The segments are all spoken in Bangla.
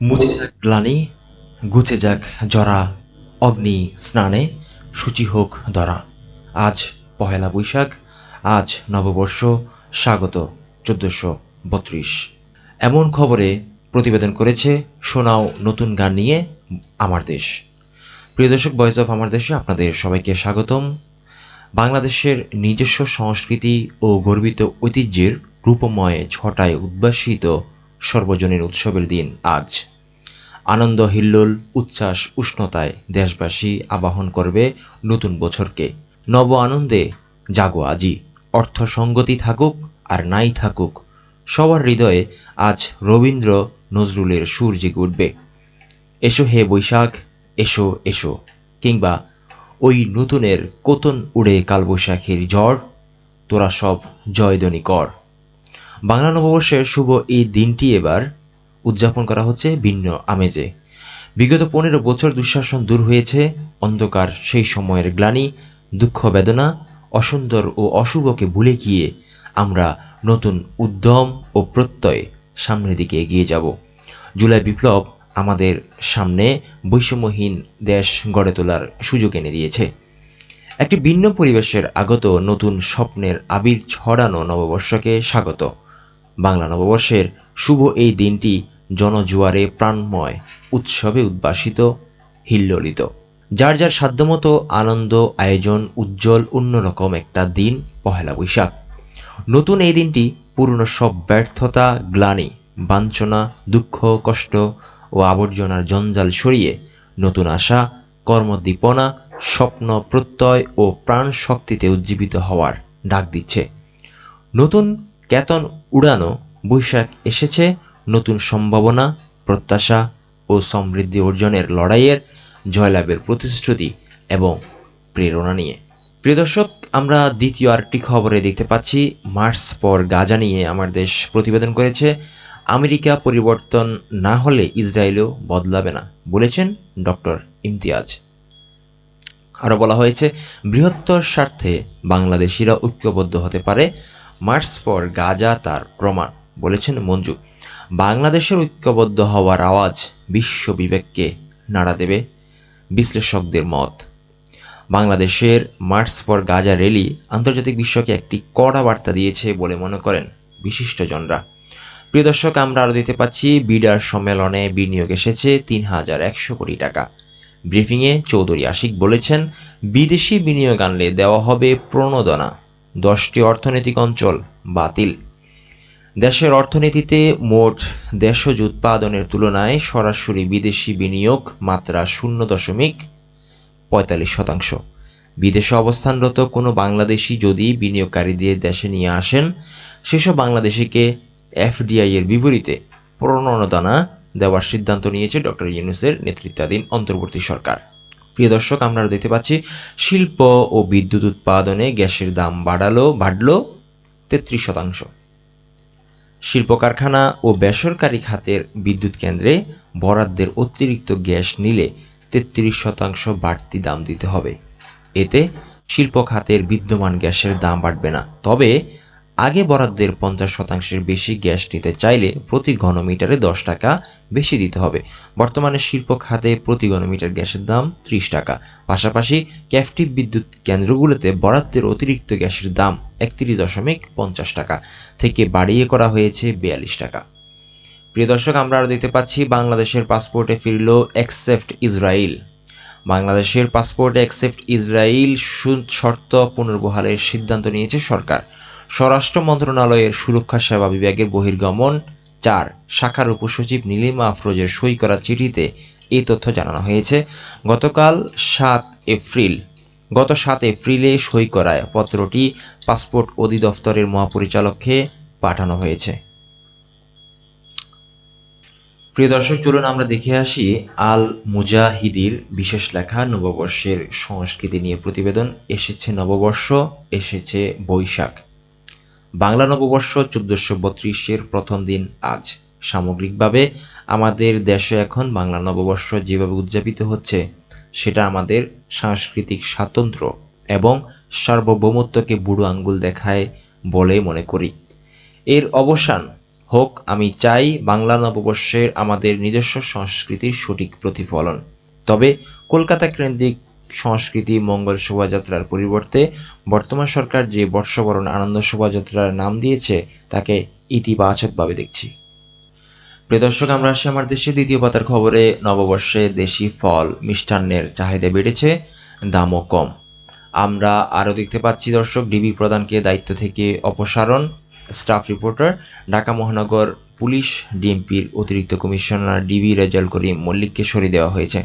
মুছে যাক গ্লানি, গুছে যাক জরা, অগ্নি স্নানে, সূচি হোক ধরা। আজ পহেলা বৈশাখ, আজ নববর্ষ, স্বাগত চোদ্দশো বত্রিশ। এমন খবরে প্রতিবেদন করেছে শোনাও নতুন গান নিয়ে আমার দেশ। প্রিয় দর্শক ভয়েস অফ আমার দেশে আপনাদের সবাইকে স্বাগতম। বাংলাদেশের নিজস্ব সংস্কৃতি ও গর্বিত ঐতিহ্যের রূপময় ছটায় উদ্ভাসিত সর্বজনীন উৎসবের দিন আজ। আনন্দ, হিল্লোল, উচ্ছ্বাস, উষ্ণতায় দেশবাসী আবাহন করবে নতুন বছরকে। নব আনন্দে জাগো আজি। অর্থ সঙ্গতি থাকুক আর নাই থাকুক, সবার হৃদয়ে আজ রবীন্দ্র নজরুলের সুর জেগে উঠবে। এসো হে বৈশাখ, এসো এসো, কিংবা ওই নতুনের কোতন উড়ে কালবৈশাখীর জ্বর তোরা সব জয়ধ্বনি কর। বাংলা নববর্ষের শুভ এই দিনটি এবার উদযাপন করা হচ্ছে ভিন্ন আমেজে। বিগত পনেরো বছর দুঃশাসন দূর হয়েছে, অন্ধকার সেই সময়ের গ্লানি, দুঃখ বেদনা, অসুন্দর ও অশুভকে ভুলে গিয়ে আমরা নতুন উদ্যম ও প্রত্যয় সামনের দিকে এগিয়ে যাব। জুলাই বিপ্লব আমাদের সামনে বৈষম্যহীন দেশ গড়ে তোলার সুযোগ এনে দিয়েছে। একটি ভিন্ন পরিবেশের আগত নতুন স্বপ্নের আবির ছড়ানো নববর্ষকে স্বাগত। বাংলা নববর্ষের শুভ এই দিনটি জনজুয়ারে প্রাণময় উৎসবে উদ্ভাসিত, হিল্লোলিত। যার যার সাধ্যমতো আনন্দ, আয়োজন, উজ্জ্বল, অন্যরকম একটা দিন, পহেলা বৈশাখ। নতুন এই দিনটি পুরনো সব ব্যর্থতা, গ্লানি, বাঞ্ছনা, দুঃখ, কষ্ট ও আবর্জনার জঞ্জাল সরিয়ে নতুন আশা কর্মদীপনা স্বপ্ন, প্রত্যয় ও প্রাণ শক্তিতে উজ্জীবিত হওয়ার ডাক দিচ্ছে। নতুন কেতন উড়ানো বৈশাখ এসেছে নতুন সম্ভাবনা, প্রত্যাশা ও সমৃদ্ধি অর্জনের লড়াইয়ের জয়লাভের প্রতিশ্রুতি এবং প্রেরণা নিয়ে। প্রিয় দর্শক, আমরা দ্বিতীয় আরেকটি খবরে দেখতে পাচ্ছি। মার্চ পর গাজা নিয়ে আমার দেশ প্রতিবেদন করেছে, আমেরিকা পরিবর্তন না হলে ইসরায়েলও বদলাবে না, বলেছেন ডক্টর ইমতিয়াজ। আরও বলা হয়েছে, বৃহত্তর স্বার্থে বাংলাদেশিরা ঐক্যবদ্ধ হতে পারে মার্চ পর গাজা তার প্রমাণ, বলেছেন মঞ্জু। বাংলাদেশের ঐক্যবদ্ধ হওয়ার আওয়াজ বিশ্ব বিবেককে নাড়া দেবে বিশ্লেষকদের মত। বাংলাদেশের মার্চ পর গাজা র্যালি আন্তর্জাতিক বিশ্বকে একটি কড়া বার্তা দিয়েছে বলে মনে করেন বিশিষ্টজনরা। প্রিয় দর্শক, আমরা আরও দিতে পাচ্ছি, বিডার সম্মেলনে বিনিয়োগ এসেছে তিন হাজার একশো কোটি টাকা। ব্রিফিংয়ে চৌধুরী আশিক বলেছেন, বিদেশি বিনিয়োগ আনলে দেওয়া হবে প্রণোদনা। দশটি অর্থনৈতিক অঞ্চল বাতিল। দেশের অর্থনীতিতে মোট দেশজ উৎপাদনের তুলনায় সরাসরি বিদেশি বিনিয়োগ মাত্রা শূন্য দশমিক পঁয়তাল্লিশ শতাংশ। বিদেশে অবস্থানরত কোনো বাংলাদেশি যদি বিনিয়োগকারীদের দেশে নিয়ে আসেন, সেসব বাংলাদেশিকে এফডিআই এর বিপরীতে প্রণোদনা দেওয়ার সিদ্ধান্ত নিয়েছে ডক্টর ইউনুসের নেতৃত্বাধীন অন্তর্বর্তী সরকার। প্রিয় দর্শক, আমরা দেখতে পাচ্ছি, শিল্প ও বিদ্যুৎ উৎপাদনে গ্যাসের দাম বাড়ালো, বাড়লো তেত্রিশ শতাংশ। শিল্প কারখানা ও বেসরকারি খাতের বিদ্যুৎ কেন্দ্রে বরাদ্দের অতিরিক্ত গ্যাস নিলে তেত্রিশ শতাংশ বাড়তি দাম দিতে হবে। এতে শিল্প খাতের বিদ্যমান গ্যাসের দাম বাড়বে না। তবে আগে বরাদ্দের পঞ্চাশ শতাংশের বেশি গ্যাস নিতে চাইলে প্রতি ঘনমিটারে দশ টাকা বেশি দিতে হবে। বর্তমানে শিল্প খাতে প্রতি ঘনমিটার গ্যাসের দাম ত্রিশ টাকা। পাশাপাশি ক্যাফটিভ বিদ্যুৎ কেন্দ্রগুলোতে বরাদ্দের অতিরিক্ত গ্যাসের দাম একত্রিশ দশমিক পঞ্চাশ টাকা থেকে বাড়িয়ে করা হয়েছে বিয়াল্লিশ টাকা। প্রিয় দর্শক, আমরা আরও দেখতে পাচ্ছি বাংলাদেশের পাসপোর্টে ফিরল অ্যাকসেপ্ট ইসরায়েল। বাংলাদেশের পাসপোর্টে অ্যাকসেপ্ট ইসরায়েল শর্ত পুনর্বহালের সিদ্ধান্ত নিয়েছে সরকার। স্বরাষ্ট্র মন্ত্রণালয়ের সুরক্ষা সেবা বিভাগের বহির্গমন। চার, শাখার উপসচিব নীলিমা আফরোজের সই করা চিঠিতে এই তথ্য জানানো হয়েছে। গতকাল সাত এপ্রিল, গত সাত এপ্রিলে সই করায় পত্রটি পাসপোর্ট অধিদপ্তরের মহাপরিচালককে পাঠানো হয়েছে। প্রিয় দর্শক, চলুন আমরা দেখে আসি আল মুজাহিদির বিশেষ লেখা, নববর্ষের সংস্কৃতি নিয়ে প্রতিবেদন। এসেছে নববর্ষ, এসেছে বৈশাখ। বাংলা নববর্ষ চোদ্দশো বত্রিশের প্রথম দিন আজ। সামগ্রিকভাবে আমাদের দেশে এখন বাংলা নববর্ষ যেভাবে উদযাপিত হচ্ছে, সেটা আমাদের সাংস্কৃতিক স্বাতন্ত্র্য এবং সার্বভৌমত্বকে বুড়ো আঙ্গুল দেখায় বলে মনে করি। এর অবসান হোক, আমি চাই বাংলা নববর্ষের আমাদের নিজস্ব সংস্কৃতির সঠিক প্রতিফলন। তবে কলকাতা কেন্দ্রিক সংস্কৃতি, মঙ্গল শোভাযাত্রার পরিবর্তে বর্তমান সরকার যে বর্ষবরণ আনন্দ শোভাযাত্রার নাম দিয়েছে, তাকে ইতিবাচকভাবে দেখছি। প্রিয় দর্শক, আমরা আসি আমার দেশে। দ্বিতীয় পাতার খবরে, নববর্ষে দেশি ফল মিষ্টান্নের চাহিদা বেড়েছে, দামও কম। আমরা আরও দেখতে পাচ্ছি দর্শক, ডিবি প্রধানকে দায়িত্ব থেকে অপসারণ, স্টাফ রিপোর্টার, ঢাকা মহানগর পুলিশ, ডিএমপির অতিরিক্ত কমিশনার ডিবি রেজাল করিম মল্লিককে সরিয়ে দেওয়া হয়েছে।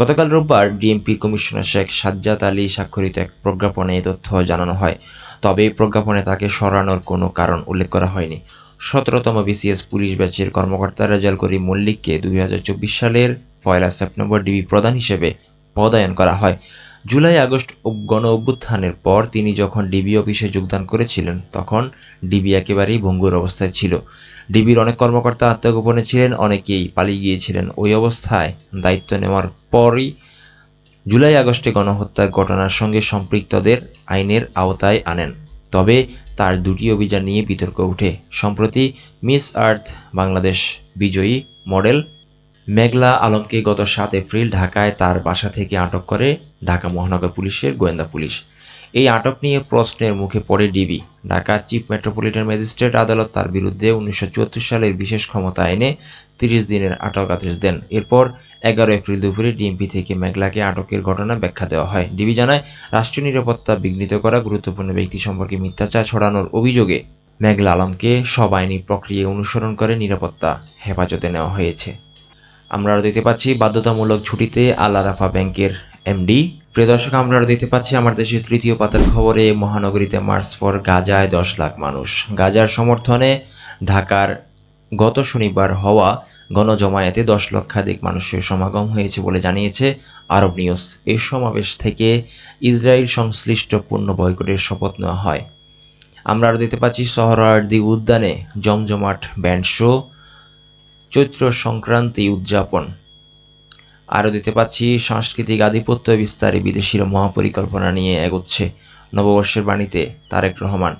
গতকাল রোববার ডিএমপির কমিশনার শেখ সাজ্জাদ আলী স্বাক্ষরিত এক প্রজ্ঞাপনে এই তথ্য জানানো হয়। তবে এই প্রজ্ঞাপনে তাকে সরানোর কোনো কারণ উল্লেখ করা হয়নি। সতেরোতম বিসিএস পুলিশ ব্যাচের কর্মকর্তা রেজাল করিম মল্লিককে দুই হাজার চব্বিশ সালের পয়লা সেপ্টেম্বর ডিবি প্রধান হিসেবে পদায়ন করা হয়। জুলাই, আগস্ট গণ অভ্যুত্থানের পর তিনি যখন ডিবি অফিসে যোগদান করেছিলেন, তখন ডিবি একেবারেই ভঙ্গুর অবস্থায় ছিল। ডিবির অনেক কর্মকর্তা আত্মগোপনে ছিলেন, অনেকেই পালিয়ে গিয়েছিলেন। ওই অবস্থায় দায়িত্ব নেওয়ার পরই জুলাই আগস্টে গণহত্যার ঘটনার সঙ্গে সম্পৃক্তদের আইনের আওতায় আনেন। তবে তার দুটি অভিযান নিয়ে বিতর্ক উঠে। সম্প্রতি মিস আর্থ বাংলাদেশ বিজয়ী মডেল মেঘলা আলমকে গত সাত এপ্রিল ঢাকায় তার বাসা থেকে আটক করে ঢাকা মহানগর পুলিশের গোয়েন্দা পুলিশ। এই আটক নিয়ে প্রশ্নের মুখে পড়ে DB. Dhaka chief metropolitan magistrate আদালত তার বিরুদ্ধে উনিশশো চুয়াত্তর সালের বিশেষ ক্ষমতা এনে তিরিশ দিনের আটক আদেশ দেন। এরপর এগারো এপ্রিল দুপুরে ডিএমপি থেকে মেঘলাকে আটকের ঘটনা ব্যাখ্যা দেওয়া হয়। ডিবি জানায়, রাষ্ট্রীয় নিরাপত্তা বিঘ্নিত করা গুরুত্বপূর্ণ ব্যক্তি সম্পর্কে মিথ্যাচার ছড়ানোর অভিযোগে মেঘলা আলমকে সব আইনি প্রক্রিয়া অনুসরণ করে নিরাপত্তা হেফাজতে নেওয়া হয়েছে। আমরা আরও দেখতে পাচ্ছি, বাধ্যতামূলক ছুটিতে আল আরাফা ব্যাংকের এমডি প্রিয় দর্শক আমরা দেখতে পাচ্ছি আমার দেশের তৃতীয় পাতার খবরে মহানগরীতে মার্চ ফর গাজায় দশ লাখ মানুষ। গাজার সমর্থনে ঢাকার গত শনিবার হওয়া গণজমায়েতে দশ লক্ষাধিক মানুষের সমাগম হয়েছে বলে জানিয়েছে আরব নিউজ। এই সমাবেশ থেকে ইসরায়েল সংশ্লিষ্ট পণ্য বয়কটের শপথ নেওয়া হয়। আমরা আরও দেখতে পাচ্ছি শহরার্দি উদ্যানে জমজমাট ব্যান্ড শো, চৈত্র সংক্রান্তি উদযাপন। আরও দিতে পাচ্ছি সাংস্কৃতিক আধিপত্য বিস্তারে বিদেশির মহাপরিকল্পনা নিয়ে এগোচ্ছে নববর্ষের বাণীতে তারেক রহমান।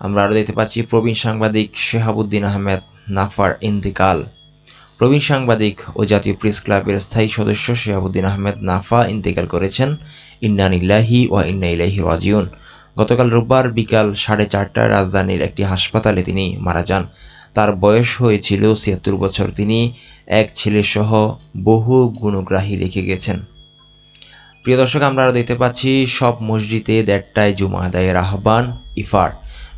আমরা আরও দেখতে পাচ্ছি প্রবীণ সাংবাদিক শেহাবুদ্দিন আহমেদ নাফার ইন্তিকাল। প্রবীণ সাংবাদিক ও জাতীয় প্রেস ক্লাবের স্থায়ী সদস্য শেহাবুদ্দিন আহমেদ নাফা ইন্তেকাল করেছেন ইন্নানিল্লাহি ও ইন্না ইলাহি রাজিউন। গতকাল রোববার বিকাল সাড়ে চারটায় রাজধানীর একটি হাসপাতালে তিনি মারা যান। তার বয়স হয়েছিল ছিয়াত্তর বছর। তিনি এক ছেলেসহ বহু গুণগ্রাহী রেখে গেছেন। প্রিয় দর্শক, আমরা আরও দেখতে পাচ্ছি, সব মসজিদে দেড়টায় জুমা আদায়ের আহ্বান, ইফার।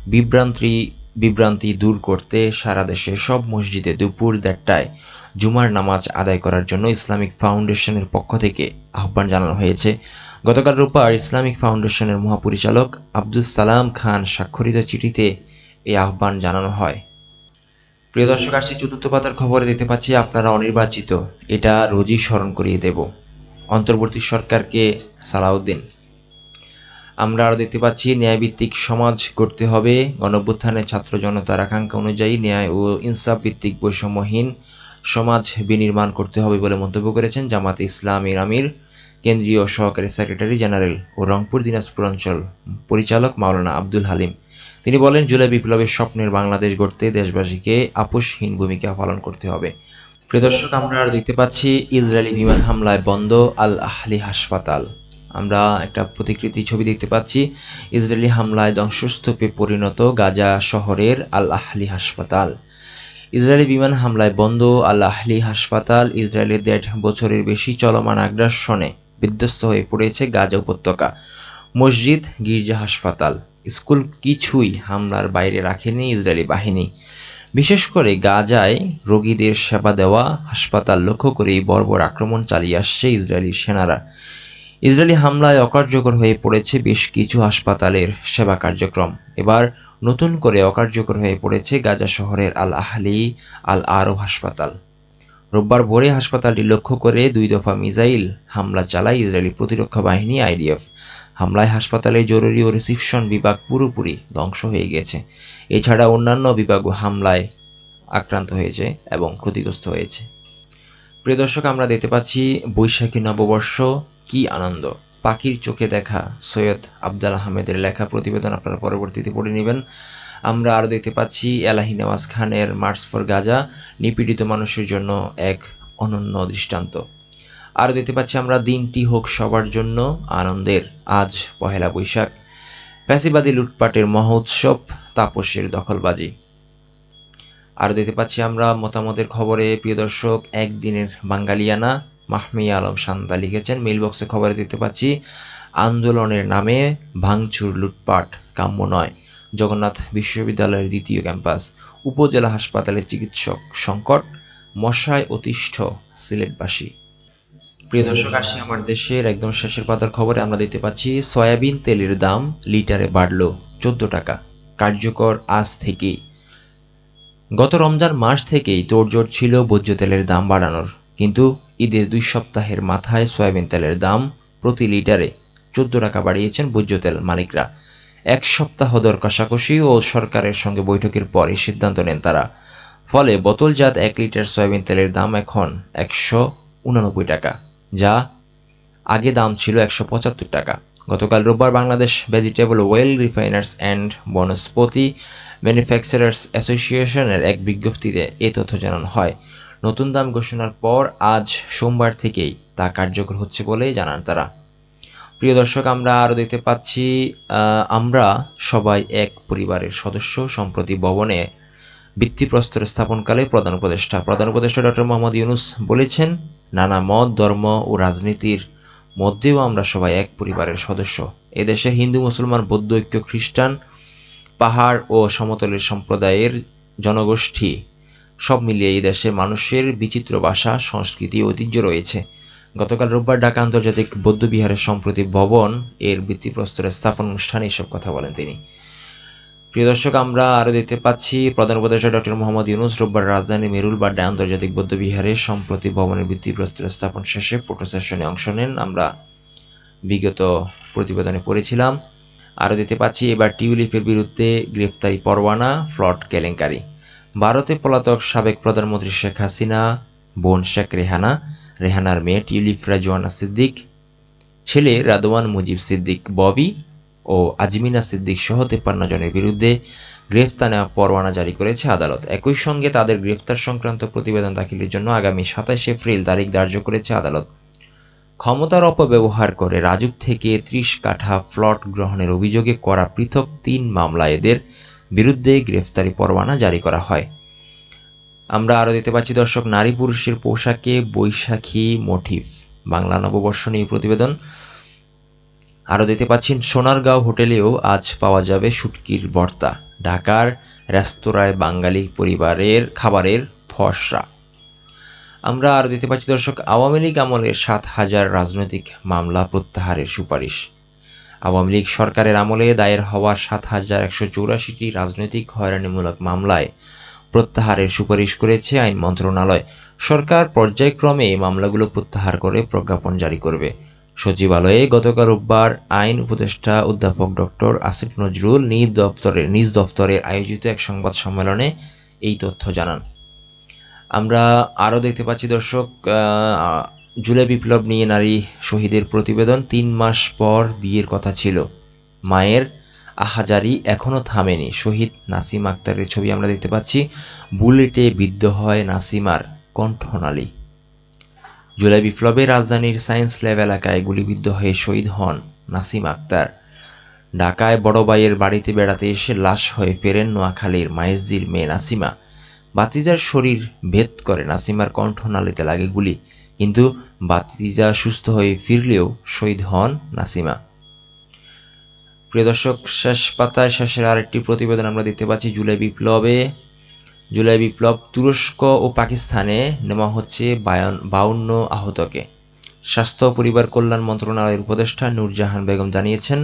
বিভ্রান্তি বিভ্রান্তি দূর করতে সারা দেশে সব মসজিদে দুপুর দেড়টায় জুমার নামাজ আদায় করার জন্য ইসলামিক ফাউন্ডেশনের পক্ষ থেকে আহ্বান জানানো হয়েছে। গতকাল রোববার ইসলামিক ফাউন্ডেশনের মহাপরিচালক আব্দুল সালাম খান স্বাক্ষরিত চিঠিতে এই আহ্বান জানানো হয়। প্রিয় দর্শক আসছি চতুর্থ পাতার খবরে দেখতে পাচ্ছি আপনারা অনির্বাচিত। এটা রোজই স্মরণ করিয়ে দেব। অন্তর্বর্তী সরকারকে সালাউদ্দিন। আমরা আরও দেখতে পাচ্ছি, ন্যায়ভিত্তিক সমাজ করতে হবে। গণঅভ্যুত্থানের ছাত্র জনতার আকাঙ্ক্ষা অনুযায়ী ন্যায় ও ইনসাফ ভিত্তিক বৈষম্যহীন সমাজ বিনির্মাণ করতে হবে বলে মন্তব্য করেছেন জামাতে ইসলামীর আমির, কেন্দ্রীয় সহকারী সেক্রেটারি জেনারেল ও রংপুর দিনাজপুর অঞ্চল পরিচালক মাওলানা আব্দুল হালিম। তিনি বলেন, জুলাই বিপ্লবের স্বপ্নের বাংলাদেশ গড়তে দেশবাসীকে আপোষহীন ভূমিকা পালন করতে হবে। প্রিয় দর্শক, আমরা আর দেখতে পাচ্ছি, ইসরায়েলি বিমান হামলায় বন্ধ আল আহলি হাসপাতাল। আমরা একটা প্রতিকৃতি ছবি দেখতে পাচ্ছি, ইসরায়েলি হামলায় ধ্বংসস্তূপে পরিণত গাজা শহরের আল আহলি হাসপাতাল। ইসরায়েলি বিমান হামলায় বন্ধ আল আহলি হাসপাতাল ইসরায়েলের দেড় বছরের বেশি চলমান আগ্রাসনে বিধ্বস্ত হয়ে পড়েছে গাজা উপত্যকা, মসজিদ গির্জা হাসপাতাল। স্কুল কিছুই হামলার বাইরে রাখেনি ইসরায়েলি বাহিনী। বিশেষ করে গাজায় রোগীদের সেবা দেওয়া হাসপাতাল লক্ষ্য করেই বর্বর আক্রমণ চালিয়ে আসছে ইসরায়েলি সেনারা। ইসরায়েলি হামলায় অকার্যকর হয়ে পড়েছে বেশ কিছু হাসপাতালের সেবা কার্যক্রম। এবার নতুন করে অকার্যকর হয়ে পড়েছে গাজা শহরের আল আহলি আল আরব হাসপাতাল। রোববার ভোরে হাসপাতালটি লক্ষ্য করে দুই দফা মিসাইল হামলা চালায় ইসরায়েলি প্রতিরক্ষা বাহিনী আইডিএফ। হামলায় হাসপাতালে জরুরি ও রিসিপশন বিভাগ পুরোপুরি ধ্বংস হয়ে গেছে। এছাড়া অন্যান্য বিভাগও হামলায় আক্রান্ত হয়েছে এবং ক্ষতিগ্রস্ত হয়েছে। প্রিয় দর্শক, আমরা দেখতে পাচ্ছি বৈশাখী নববর্ষ কি আনন্দ। পাখির চোখে দেখা সৈয়দ আবদাল আহমেদের লেখা প্রতিবেদন আপনারা পরবর্তীতে পড়ে নেবেন। আমরা আরও দেখতে পাচ্ছি এলাহি নেওয়াজ খানের মার্চ ফর গাজা, নিপীড়িত মানুষের জন্য এক অনন্য দৃষ্টান্ত। আরও দেখতে পাচ্ছি আমরা, দিনটি হোক সবার জন্য আনন্দের। আজ পহেলা বৈশাখ, ফ্যাসিবাদী লুটপাটের মহোৎসব, তাপসের দখলবাজি। আরও দেখতে পাচ্ছি আমরা, মতামতের খবরে, প্রিয় দর্শক, একদিনের বাঙ্গালিয়ানা মাহমিয়া আলম শান্তা লিখেছেন। মেইলবক্সে খবরে দেখতে পাচ্ছি, আন্দোলনের নামে ভাঙচুর, লুটপাট কাম্য নয়। জগন্নাথ বিশ্ববিদ্যালয়ের দ্বিতীয় ক্যাম্পাস, উপজেলা হাসপাতালে চিকিৎসক সংকট, মশায় অতিষ্ঠ সিলেটবাসী। প্রিয় দর্শক, আসি আমার দেশের একদম শেষের পাতার খবরে। আমরা দেখতে পাচ্ছি, সয়াবিন তেলের দাম লিটারে বাড়লো চোদ্দ টাকা। কার্যকর আজ থেকেই। গত রমজান মাস থেকেই তোড়জোড় ছিল ভোজ্য তেলের দাম বাড়ানোর। কিন্তু ঈদের দুই সপ্তাহের মাথায় সয়াবিন তেলের দাম প্রতি লিটারে চোদ্দ টাকা বাড়িয়েছেন ভোজ্য তেল মালিকরা। এক সপ্তাহ দর কষাকষি ও সরকারের সঙ্গে বৈঠকের পর এই সিদ্ধান্ত নেন তারা। ফলে বোতলজাত এক লিটার সয়াবিন তেলের দাম এখন একশো উনানব্বই টাকা। যা আগে দাম ছিল একশো পঁচাত্তর টাকা। গতকাল রোববার Bangladesh vegetable oil refiners and vanaspati manufacturers অ্যাসোসিয়েশনের এক বিজ্ঞপ্তিতে এ তথ্য জানানো হয়। নতুন দাম ঘোষণার পর আজ সোমবার থেকেই তা কার্যকর হচ্ছে বলে জানান তারা। প্রিয় দর্শক, আমরা আরও দেখতে পাচ্ছি আমরা সবাই এক পরিবারের সদস্য সম্প্রতি ভবনে ভিত্তিপ্রস্তর স্থাপনকালে প্রধান উপদেষ্টা। প্রধান উপদেষ্টা ডক্টর মোহাম্মদ ইউনুস বলেছেন নানা মত, ধর্ম ও রাজনীতির মধ্যেও আমরা সবাই এক পরিবারের সদস্য। এদেশে হিন্দু, মুসলমান, বৌদ্ধ, ঐক্য, খ্রিস্টান, পাহাড় ও সমতলের সম্প্রদায়ের জনগোষ্ঠী সব মিলিয়ে এই দেশে মানুষের বিচিত্র ভাষা, সংস্কৃতি ঐতিহ্য রয়েছে। গতকাল রোববার ঢাকা আন্তর্জাতিক বৌদ্ধবিহারের সম্প্রতি ভবন এর ভিত্তিপ্রস্তরে স্থাপন অনুষ্ঠানে এসব কথা বলেন তিনি। প্রিয় দর্শক, আমরা আরও দেখতে পাচ্ছি প্রধান উপদেষ্টা ডক্টর মোহাম্মদ ইউনুস রোববার রাজধানী মেরুল বা বাড্ডা আন্তর্জাতিক বৌদ্ধবিহারে সম্প্রতি ভবনের ভিত্তিপ্রস্তর স্থাপন শেষে ফটো সেশনে অংশ নেন। আমরা বিগত প্রতিবেদনে পড়েছিলাম। আরও দেখতে পাচ্ছি, এবার টিউলিপের বিরুদ্ধে গ্রেফতারি পরোয়ানা ফ্লট কেলেঙ্কারি। ভারতে পলাতক সাবেক প্রধানমন্ত্রী শেখ হাসিনা, বোন শেখ রেহানা, রেহানার মেয়ে টিউলিপ রাজওয়ানা সিদ্দিক, ছেলে রাদওয়ান মুজিব সিদ্দিক ববি ও আজমিনা সিদ্দিক সহ তেপ্পান্ন জনের বিরুদ্ধে গ্রেফতার নেওয়া পরোয়ানা জারি করেছে আদালত। একই সঙ্গে তাদের গ্রেফতার সংক্রান্ত প্রতিবেদন দাখিলের জন্য আগামী সাতাশ এপ্রিল তারিখ ধার্য করেছে আদালত। ক্ষমতার অপব্যবহার করে রাজুক থেকে ত্রিশ কাঠা ফ্লট গ্রহণের অভিযোগে করা পৃথক তিন মামলা এদের বিরুদ্ধে গ্রেফতারি পরোয়ানা জারি করা হয়। আমরা আরও দেখতে পাচ্ছি, দর্শক, নারী পুরুষের পোশাকে বৈশাখী মোটিভ বাংলা নববর্ষ নিয়ে প্রতিবেদন। আরও দেখতে পাচ্ছেন, সোনারগাঁও হোটেলেও আজ পাওয়া যাবে শুটকির ভর্তা। ঢাকার রেস্তোরাঁয় বাঙালি পরিবারের খাবারের ফসরা। আমরা আরও দেখতে পাচ্ছি, দর্শক, আওয়ামী লীগ আমলের সাত হাজার রাজনৈতিক মামলা প্রত্যাহারের সুপারিশ। আওয়ামী লীগ সরকারের আমলে দায়ের হওয়া সাত হাজার একশো চৌরাশিটি রাজনৈতিক হয়রানিমূলক মামলায় প্রত্যাহারের সুপারিশ করেছে আইন মন্ত্রণালয়। সরকার পর্যায়ক্রমে এই মামলাগুলো প্রত্যাহার করে প্রজ্ঞাপন জারি করবে। সচিবালয়ে গতকাল রোববার আইন উপদেষ্টা অধ্যাপক ডক্টর আসিফ নজরুল নিজ দপ্তরে নিজ দপ্তরে আয়োজিত এক সংবাদ সম্মেলনে এই তথ্য জানান। আমরা আরও দেখতে পাচ্ছি, দর্শক জুলাই বিপ্লব নিয়ে নারী শহীদের প্রতিবেদন তিন মাস পর বিয়ের কথা ছিল। মায়ের আহাজারি এখনও থামেনি। শহীদ নাসিম আক্তারের ছবি আমরা দেখতে পাচ্ছি। বুলেটে বিদ্ধ হয় নাসিমার কণ্ঠনালী। জুলাই বিপ্লবে রাজধানীর সায়েন্স ল্যাব এলাকায় গুলিবিদ্ধ হয়ে শহীদ হন নাসিম আক্তার। ঢাকায় বড় ভাইয়ের বাড়িতে বেড়াতে এসে লাশ হয়ে ফেরেন নোয়াখালীর মায়েজদির মেয়ে নাসিমা। বাতিজার শরীর ভেদ করে নাসিমার কণ্ঠনালীতে লাগে গুলি, কিন্তু বাতিজা সুস্থ হয়ে ফিরলেও শহীদ হন নাসিমা। প্রিয় দর্শক, শেষ পাতায় শেষের আরেকটি প্রতিবেদন আমরা দেখতে পাচ্ছি জুলাই বিপ্লবে জুলাই বিপ্লব তুরস্ক ও পাকিস্তানে নেওয়া হচ্ছে বাউন্ন আহতকে। স্বাস্থ্য পরিবার কল্যাণ মন্ত্রণালয়ের উপদেষ্টা নূরজাহান বেগম জানিয়েছেন,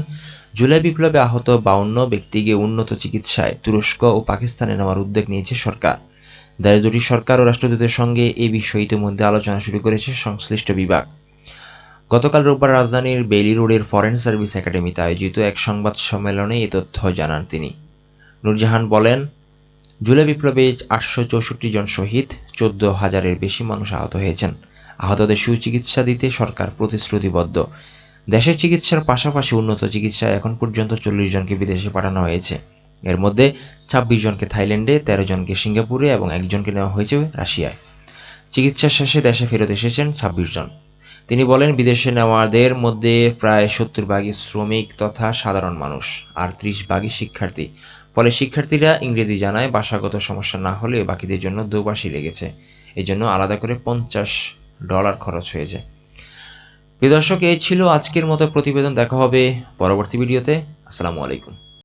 জুলাই বিপ্লবে আহত বাউন্ন ব্যক্তিকে উন্নত চিকিৎসায় তুরস্ক ও পাকিস্তানে নেওয়ার উদ্যোগ নিয়েছে সরকার। দেশ দুটি সরকার ও রাষ্ট্রদূতের সঙ্গে এই বিষয়ে ইতিমধ্যে আলোচনা শুরু করেছে সংশ্লিষ্ট বিভাগ। গতকাল রোববার রাজধানীর বেইলি রোডের ফরেন সার্ভিস একাডেমিতে আয়োজিত এক সংবাদ সম্মেলনে এ তথ্য জানান তিনি। নূরজাহান বলেন জুলাই বিপ্লবে আটশো চৌষট্টি জন শহীদ, চোদ্দ হাজারের বেশি মানুষ আহত হয়েছেন। আহতদের সুচিকিৎসা দিতে সরকার প্রতিশ্রুতিবদ্ধ। দেশের চিকিৎসার পাশাপাশি উন্নত চিকিৎসায় এখন পর্যন্ত চল্লিশ জনকে বিদেশে পাঠানো হয়েছে। এর মধ্যে ছাব্বিশ জনকে থাইল্যান্ডে, তেরো জনকে সিঙ্গাপুরে এবং একজনকে নেওয়া হয়েছে রাশিয়ায়। চিকিৎসা শেষে দেশে ফেরত এসেছেন ছাব্বিশ জন। তিনি বলেন, বিদেশে নেওয়াদের মধ্যে প্রায় সত্তর ভাগই শ্রমিক তথা সাধারণ মানুষ আর ত্রিশ ভাগই শিক্ষার্থী। ফলে শিক্ষার্থীরা ইংরেজি জানায়, ভাষাগত সমস্যা না হলে বাকিদের জন্য দুবাসই লেগেছে। এই জন্য আলাদা করে পঞ্চাশ ডলার খরচ হয়েছে। প্রিয় দর্শক, এই ছিল আজকের মতো প্রতিবেদন। দেখা হবে পরবর্তী ভিডিওতে। আসসালামু আলাইকুম।